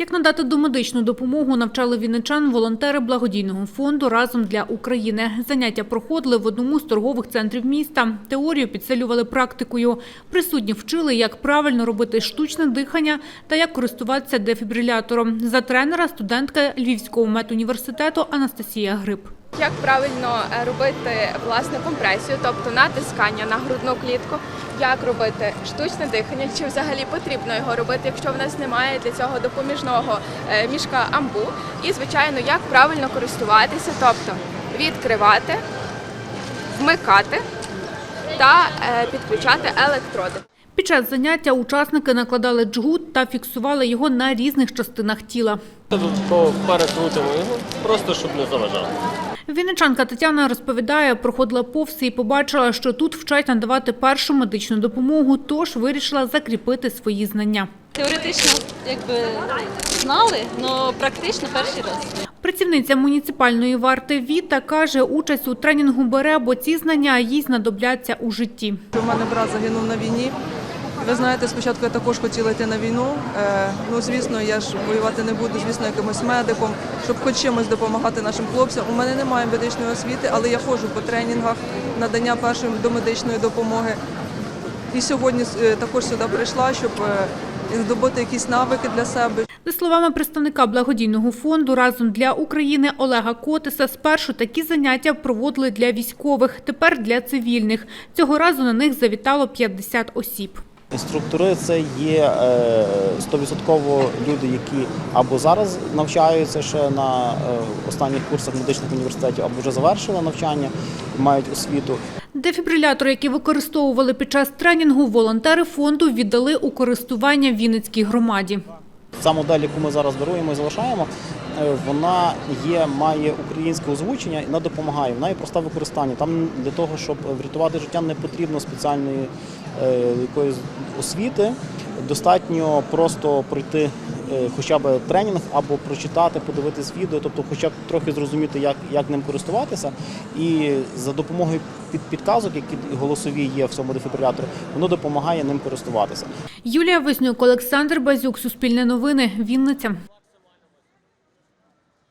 Як надати домедичну допомогу, навчали вінничан волонтери благодійного фонду разом для України. Заняття проходили в одному з торгових центрів міста. Теорію підсилювали практикою. Присутні вчили, як правильно робити штучне дихання та як користуватися дефібрилятором. За тренера студентка Львівського медуніверситету Анастасія Гриб. Як правильно е, робити власне компресію, тобто натискання на грудну клітку, як робити штучне дихання, чи взагалі потрібно його робити, якщо в нас немає для цього допоміжного е, мішка амбу, і звичайно, як правильно користуватися, тобто відкривати, вмикати та е, підключати електроди. Під час заняття учасники накладали джгут та фіксували його на різних частинах тіла. Додатково перекрутимо його, просто щоб не заважало. Вінничанка Тетяна розповідає, проходила повз і побачила, що тут вчать надавати першу медичну допомогу, тож вирішила закріпити свої знання. Теоретично якби знали, але практично перший раз. Працівниця муніципальної варти Віта каже, участь у тренінгу бере, бо ці знання їй знадобляться у житті. У мене брат загинув на війні. Ви знаєте, спочатку я також хотіла йти на війну. Е, Ну, звісно, я ж воювати не буду, звісно, якимось медиком, щоб хоч чимось допомагати нашим хлопцям. У мене немає медичної освіти, але я ходжу по тренінгах надання першої домедичної допомоги. І сьогодні е, також сюди прийшла, щоб е, здобути якісь навики для себе, За словами представника благодійного фонду разом для України Олега Котиса, спершу такі заняття проводили для військових, тепер для цивільних. Цього разу на них завітало 50 осіб. Інструктори це є е, стовідсотково люди, які або зараз навчаються ще на е, останніх курсах медичних університетів, або вже завершили навчання, мають освіту. Дефібрилятори, які використовували під час тренінгу, волонтери фонду віддали у користування Вінницькій громаді. Ця модель, яку ми зараз даруємо і залишаємо, е, вона є, має українське озвучення і вона допомагає. Вона є проста в використанні. Там для того, щоб врятувати життя, не потрібно спеціальної е, якоїсь освіти. Достатньо просто пройти е, хоча б тренінг або прочитати, подивитись відео, тобто хоча б трохи зрозуміти, як, як ним користуватися. І за допомогою під, підказок, які голосові є в цьому дефібриляторі, воно допомагає ним користуватися. Юлія Виснюк, Олександр Базюк, Суспільне новини, Вінниця.